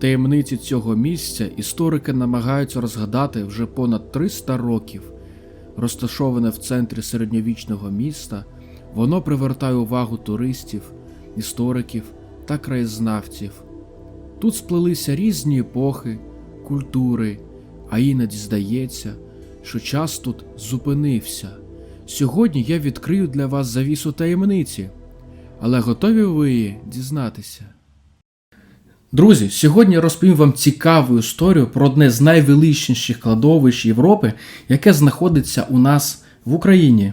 Таємниці цього місця історики намагаються розгадати вже понад 300 років. Розташоване в центрі середньовічного міста, воно привертає увагу туристів, істориків та краєзнавців. Тут сплелися різні епохи, культури, а іноді здається, що час тут зупинився. Сьогодні я відкрию для вас завісу таємниці, але готові ви дізнатися? Друзі, сьогодні я розповім вам цікаву історію про одне з найвеличніших кладовищ Європи, яке знаходиться у нас в Україні.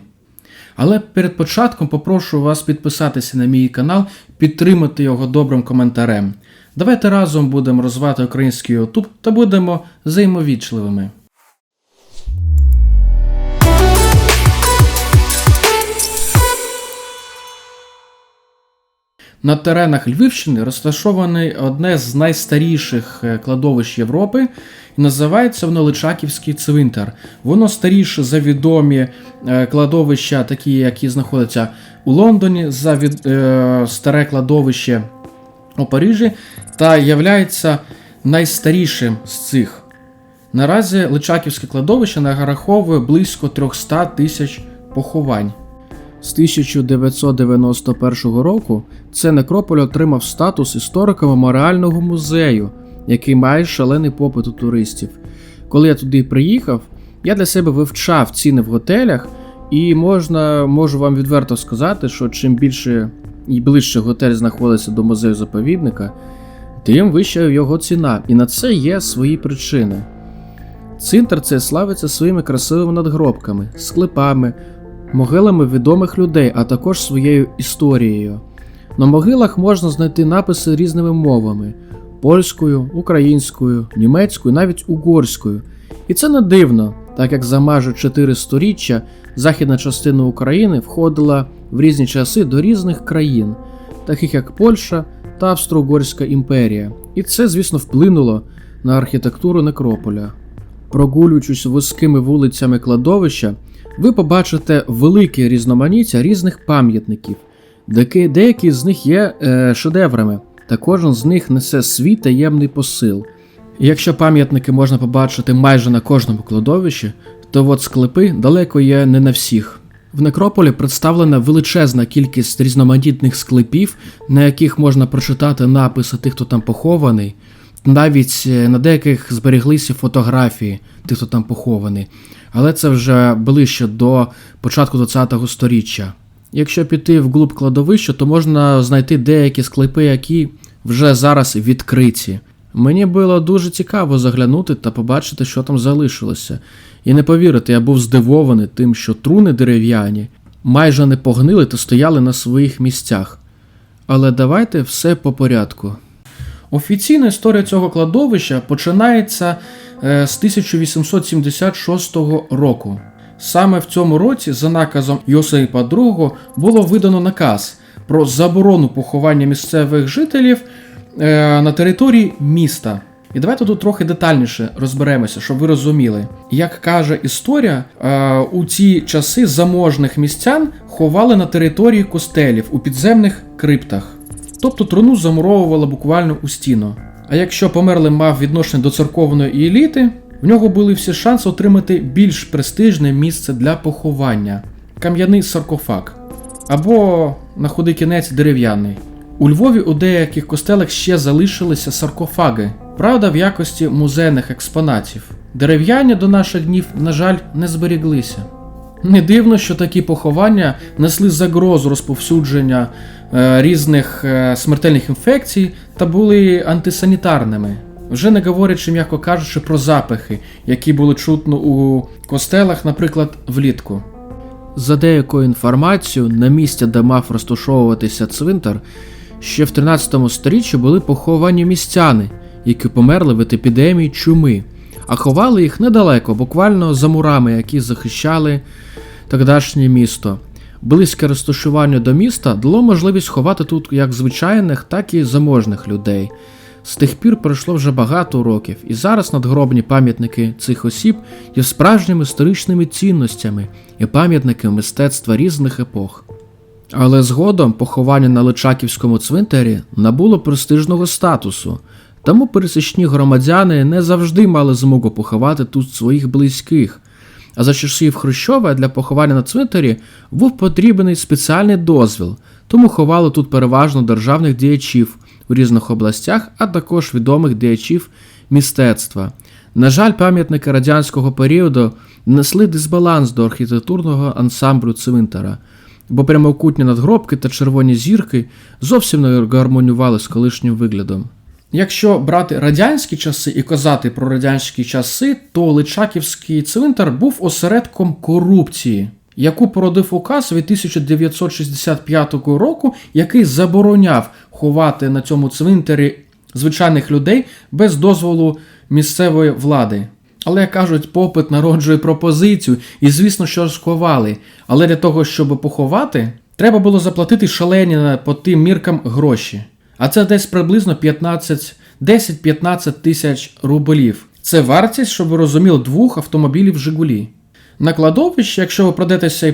Але перед початком попрошу вас підписатися на мій канал, підтримати його добрим коментарем. Давайте разом будемо розвивати український YouTube та будемо взаємовічливими. На теренах Львівщини розташоване одне з найстаріших е, кладовищ Європи, і називається воно Личаківський цвинтар. Воно старіше за відомі е, кладовища, такі, які знаходяться у Лондоні, за від, е, старе кладовище у Парижі, та являється найстарішим з цих. Наразі Личаківське кладовище нараховує близько 300 тисяч поховань. З 1991 року це некрополь отримав статус історико-меморіального музею, який має шалений попит у туристів. Коли я туди приїхав, я для себе вивчав ціни в готелях, і можна можу вам відверто сказати, що чим більше і ближче готель знаходиться до музею заповідника, тим вища його ціна. І на це є свої причини. Цинтр це славиться своїми красивими надгробками, склепами, могилами відомих людей, а також своєю історією. На могилах можна знайти написи різними мовами: польською, українською, німецькою, навіть угорською. І це не дивно, так як за майже 4 сторіччя західна частина України входила в різні часи до різних країн, таких як Польща та Австро-Угорська імперія. І це, звісно, вплинуло на архітектуру некрополя. Прогулюючись вузькими вулицями кладовища, ви побачите велике різноманіття різних пам'ятників, деякі, з них є е, шедеврами, та кожен з них несе свій таємний посил. Якщо пам'ятники можна побачити майже на кожному кладовищі, то от склепи далеко є не на всіх. В некрополі представлена величезна кількість різноманітних склепів, на яких можна прочитати написи тих, хто там похований. Навіть е, на деяких зберіглися фотографії тих, хто там похований. Але це вже ближче до початку ХХ століття. Якщо піти вглуб кладовища, то можна знайти деякі склепи, які вже зараз відкриті. Мені було дуже цікаво заглянути та побачити, що там залишилося. І не повірити, я був здивований тим, що труни дерев'яні майже не погнили та стояли на своїх місцях. Але давайте все по порядку. Офіційна історія цього кладовища починається е, з 1876 року. Саме в цьому році, за наказом Йосипа II, було видано наказ про заборону поховання місцевих жителів е, на території міста. І давайте тут трохи детальніше розберемося, щоб ви розуміли. Як каже історія, е, у ці часи заможних містян ховали на території костелів у підземних криптах. Тобто труну замуровували буквально у стіну. А якщо померлий мав відношення до церковної еліти, в нього були всі шанси отримати більш престижне місце для поховання кам'яний саркофаг або на худий кінець дерев'яний. У Львові у деяких костелах ще залишилися саркофаги, правда, в якості музейних експонатів. Дерев'яні до наших днів, на жаль, не зберіглися. Не дивно, що такі поховання несли загрозу розповсюдження е, різних е, смертельних інфекцій та були антисанітарними. Вже не говорячи, м'яко кажучи, про запахи, які були чутно у костелах, наприклад, влітку. За деякою інформацією, на місці, де мав розташовуватися цвинтар, ще в 13 сторіччі були поховані містяни, які померли від епідемії чуми, а ховали їх недалеко, буквально за мурами, які захищали тогдашнє місто. Близьке розташування до міста дало можливість ховати тут як звичайних, так і заможних людей. З тих пір пройшло вже багато років, і зараз надгробні пам'ятники цих осіб є справжніми історичними цінностями і пам'ятники мистецтва різних епох. Але згодом поховання на Личаківському цвинтарі набуло престижного статусу Тому пересічні громадяни не завжди мали змогу поховати тут своїх близьких. А за часів Хрущова для поховання на цвинтарі був потрібний спеціальний дозвіл, тому ховали тут переважно державних діячів у різних областях, а також відомих діячів мистецтва. На жаль, пам'ятники радянського періоду несли дисбаланс до архітектурного ансамблю цвинтара, бо прямокутні надгробки та червоні зірки зовсім не гармонювали з колишнім виглядом. Якщо брати радянські часи і казати про радянські часи, то Личаківський цвинтар був осередком корупції, яку породив указ від 1965 року, який забороняв ховати на цьому цвинтарі звичайних людей без дозволу місцевої влади. Але як кажуть, попит народжує пропозицію, і звісно, що сховали. Але для того, щоб поховати, треба було заплатити шалені по тим міркам гроші. А це десь приблизно 15, 10-15 тисяч рублів. Це вартість, щоб ви розуміли, двох автомобілів Жигулі. На кладовищі, якщо ви пройдетеся і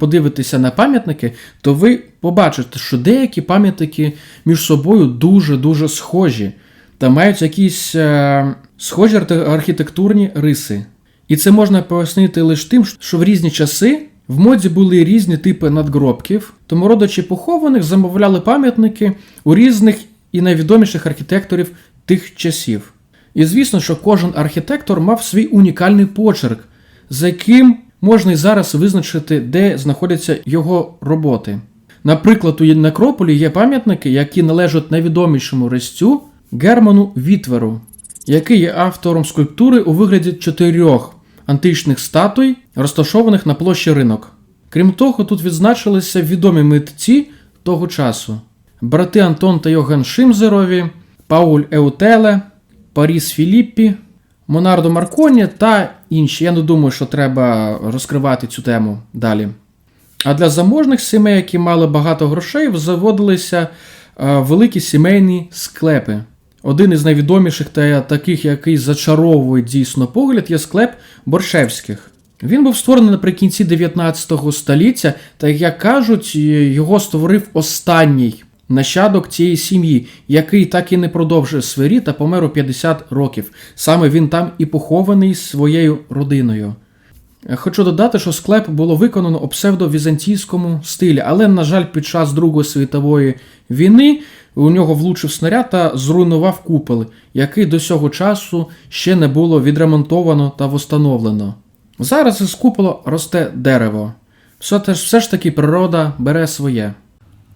подивитеся на пам'ятники, то ви побачите, що деякі пам'ятники між собою дуже-дуже схожі та мають якісь е, схожі архітектурні риси. І це можна пояснити лише тим, що в різні часи в моді були різні типи надгробків, тому родичі похованих замовляли пам'ятники у різних і найвідоміших архітекторів тих часів. І звісно, що кожен архітектор мав свій унікальний почерк, за яким можна і зараз визначити, де знаходяться його роботи. Наприклад, у Некрополі є пам'ятники, які належать найвідомішому резцю Герману Вітверу, який є автором скульптури у вигляді чотирьох античних статуй, розташованих на площі ринок. Крім того, тут відзначилися відомі митці того часу: брати Антон та Йоган Шимзерові, Пауль Еутеле, Паріс Філіппі, Монардо Марконі та інші. Я не думаю, що треба розкривати цю тему далі. А для заможних сімей, які мали багато грошей, заводилися е, великі сімейні склепи. Один із найвідоміших та таких, який зачаровує дійсно погляд, є склеп Боршевських. Він був створений наприкінці 19 століття, та, як кажуть, його створив останній нащадок цієї сім'ї, який так і не продовжив свої та помер у 50 років. Саме він там і похований своєю родиною. Хочу додати, що склеп було виконано у псевдовізантійському стилі, але, на жаль, під час Другої світової війни у нього влучив снаряд та зруйнував купол, який до цього часу ще не було відремонтовано та встановлено. Зараз із купола росте дерево. Все, теж, все ж таки природа бере своє.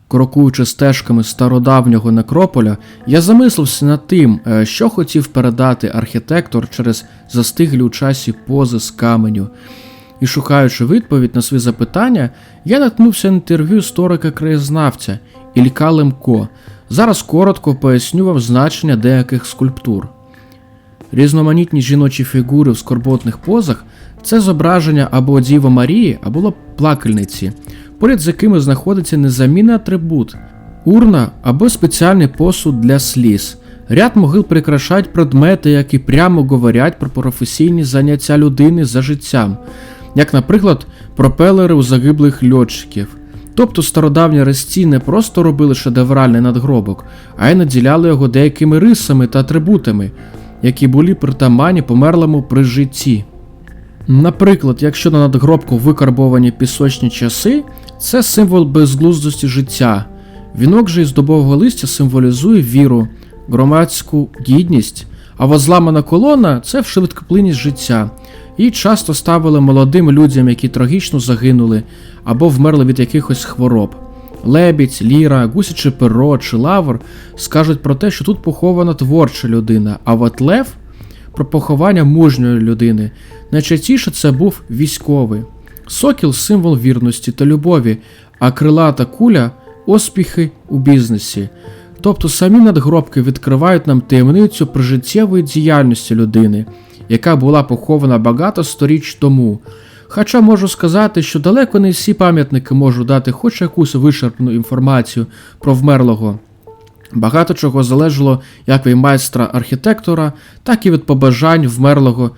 Крокуючи стежками стародавнього некрополя, я замислився над тим, е, що хотів передати архітектор через застиглі у часі пози з каменю. І шукаючи відповідь на свої запитання, я наткнувся на інтерв'ю історика краєзнавця Ілька Лемко. Зараз коротко поясню вам значення деяких скульптур. Різноманітні жіночі фігури в скорботних позах це зображення або Діва Марії, або плакальниці, поряд з якими знаходиться незамінний атрибут урна або спеціальний посуд для сліз. Ряд могил прикрашають предмети, які прямо говорять про професійні заняття людини за життям, як, наприклад, пропелери у загиблих льотчиків. Тобто стародавні резці не просто робили шедевральний надгробок, а й наділяли його деякими рисами та атрибутами, які були притаманні померлому при житті. Наприклад, якщо на надгробку викарбовані пісочні часи, це символ безглуздості життя. Вінок же із дубового листя символізує віру, громадську гідність, а возламана колона це швидкоплинність життя. Її часто ставили молодим людям, які трагічно загинули або вмерли від якихось хвороб. Лебідь, ліра, гусяче перо чи лавр скажуть про те, що тут похована творча людина, а от лев про поховання мужньої людини. Найчастіше це був військовий. Сокіл символ вірності та любові, а крилата куля успіхи у бізнесі. Тобто самі надгробки відкривають нам таємницю прижиттєвої діяльності людини, яка була похована багато сторіч тому. Хоча можу сказати, що далеко не всі пам'ятники можуть дати хоч якусь вичерпну інформацію про вмерлого. Багато чого залежало як від майстра архітектора, так і від побажань вмерлого.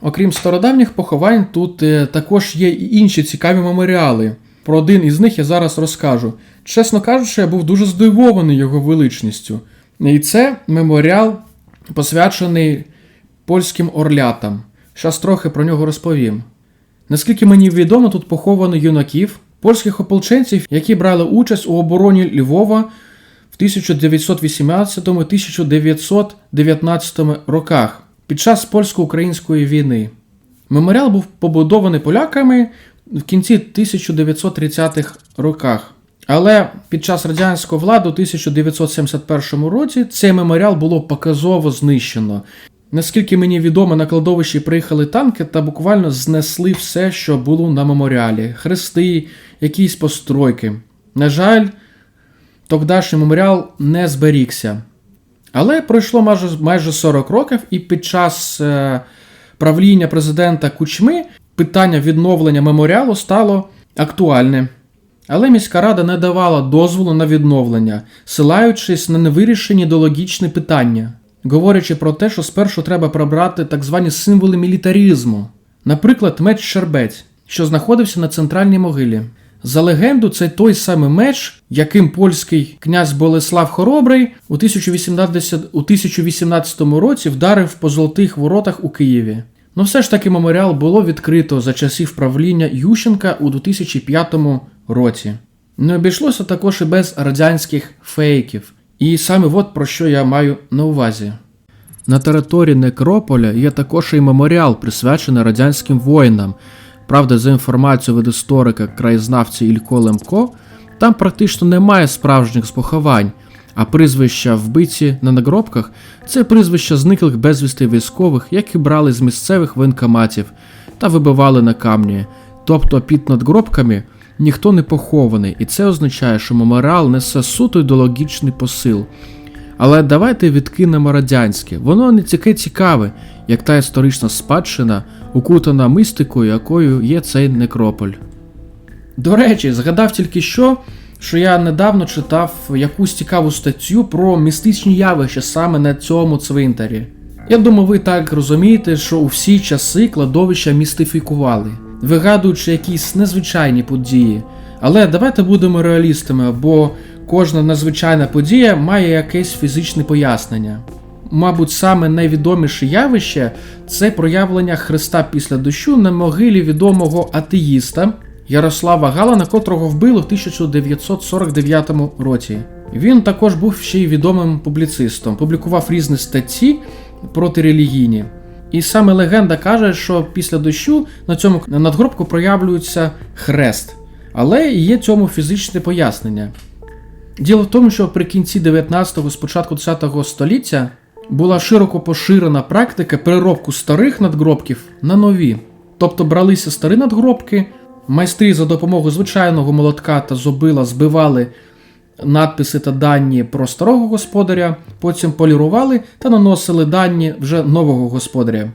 Окрім стародавніх поховань, тут е, також є і інші цікаві меморіали. Про один із них я зараз розкажу. Чесно кажучи, я був дуже здивований його величністю. І це меморіал посвячений польським орлятам. Щас трохи про нього розповім. Наскільки мені відомо, тут поховано юнаків, польських ополченців, які брали участь у обороні Львова в 1918-1919 роках під час польсько-української війни. Меморіал був побудований поляками в кінці 1930-х роках. Але під час радянської влади у 1971 році цей меморіал було показово знищено. Наскільки мені відомо, на кладовищі приїхали танки та буквально знесли все, що було на меморіалі: хрести, якісь постройки. На жаль, тогдашній меморіал не зберігся. Але пройшло майже, майже 40 років, і під час е, правління президента Кучми питання відновлення меморіалу стало актуальне. Але міська рада не давала дозволу на відновлення, силаючись на невирішені ідеологічні питання, говорячи про те, що спершу треба прибрати так звані символи мілітаризму, наприклад, меч Щербець, що знаходився на центральній могилі. За легенду, це той самий меч, яким польський князь Болеслав Хоробрий у 1018, у 1018 році вдарив по золотих воротах у Києві. Ну все ж таки меморіал було відкрито за часів правління Ющенка у 2005 році. Не обійшлося також і без радянських фейків. І саме от про що я маю на увазі. На території Некрополя є також і меморіал, присвячений радянським воїнам. Правда, за інформацією від історика краєзнавця Ілько Лемко, там практично немає справжніх споховань, а прізвища вбиті на нагробках це прізвища зниклих безвісти військових, які брали з місцевих воєнкоматів та вибивали на камні. Тобто під надгробками ніхто не похований, і це означає, що меморіал несе суто ідеологічний посил. Але давайте відкинемо радянське, воно не таке цікаве, як та історична спадщина, укутана мистикою, якою є цей некрополь. До речі, згадав тільки що, що я недавно читав якусь цікаву статтю про містичні явища саме на цьому цвинтарі. Я думаю, ви так розумієте, що у всі часи кладовища містифікували, вигадуючи якісь незвичайні події. Але давайте будемо реалістами, бо кожна надзвичайна подія має якесь фізичне пояснення. Мабуть, саме найвідоміше явище це проявлення Христа після дощу на могилі відомого атеїста Ярослава Галана, котрого вбили в 1949 році. Він також був ще й відомим публіцистом, публікував різні статті протирелігійні. І саме легенда каже, що після дощу на цьому надгробку проявлюється хрест, але є цьому фізичне пояснення. Діло в тому, що при кінці 19-го, спочатку 10-го століття була широко поширена практика переробку старих надгробків на нові. Тобто бралися старі надгробки, майстри за допомогою звичайного молотка та зубила збивали надписи та дані про старого господаря, потім полірували та наносили дані вже нового господаря.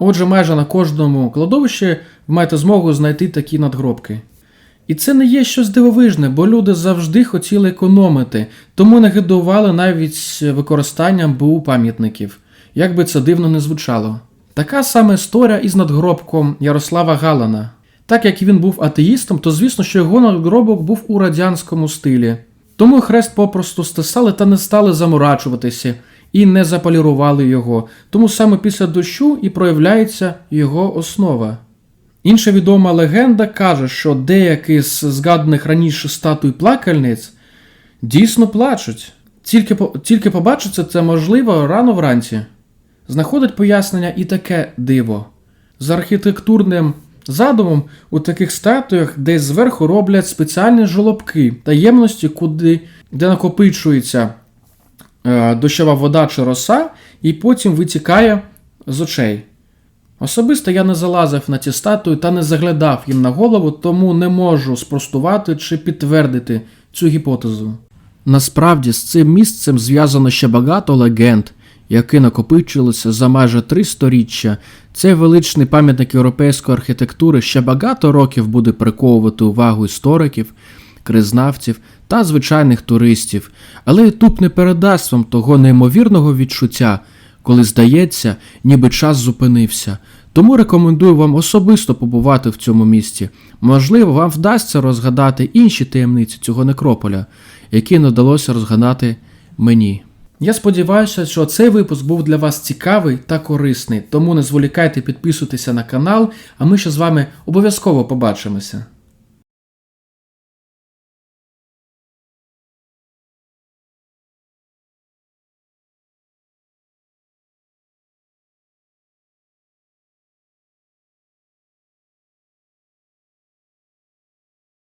Отже, майже на кожному кладовищі ви маєте змогу знайти такі надгробки. І це не є щось дивовижне, бо люди завжди хотіли економити, тому не гидували навіть використанням БУ пам'ятників, як би це дивно не звучало. Така сама історія із надгробком Ярослава Галана. Так як він був атеїстом, то звісно, що його надгробок був у радянському стилі. Тому хрест попросту стисали та не стали заморачуватися і не заполірували його, тому саме після дощу і проявляється його основа. Інша відома легенда каже, що деякі з згаданих раніше статуй плакальниць дійсно плачуть. Тільки тільки побачиться це можливо рано вранці. Знаходить пояснення і таке диво. З архітектурним задумом у таких статуях десь зверху роблять спеціальні жолобки таємності, куди, де накопичується е, дощова вода чи роса, і потім витікає з очей. Особисто я не залазив на ці статуї та не заглядав їм на голову, тому не можу спростувати чи підтвердити цю гіпотезу. Насправді з цим місцем зв'язано ще багато легенд, які накопичилися за майже три сторіччя. Цей величний пам'ятник європейської архітектури ще багато років буде приковувати увагу істориків, кризнавців та звичайних туристів, але Ютуб не передасть вам того неймовірного відчуття коли здається, ніби час зупинився. Тому рекомендую вам особисто побувати в цьому місці. Можливо, вам вдасться розгадати інші таємниці цього некрополя, які не вдалося розгадати мені. Я сподіваюся, що цей випуск був для вас цікавий та корисний, тому не зволікайте підписуватися на канал, а ми ще з вами обов'язково побачимося.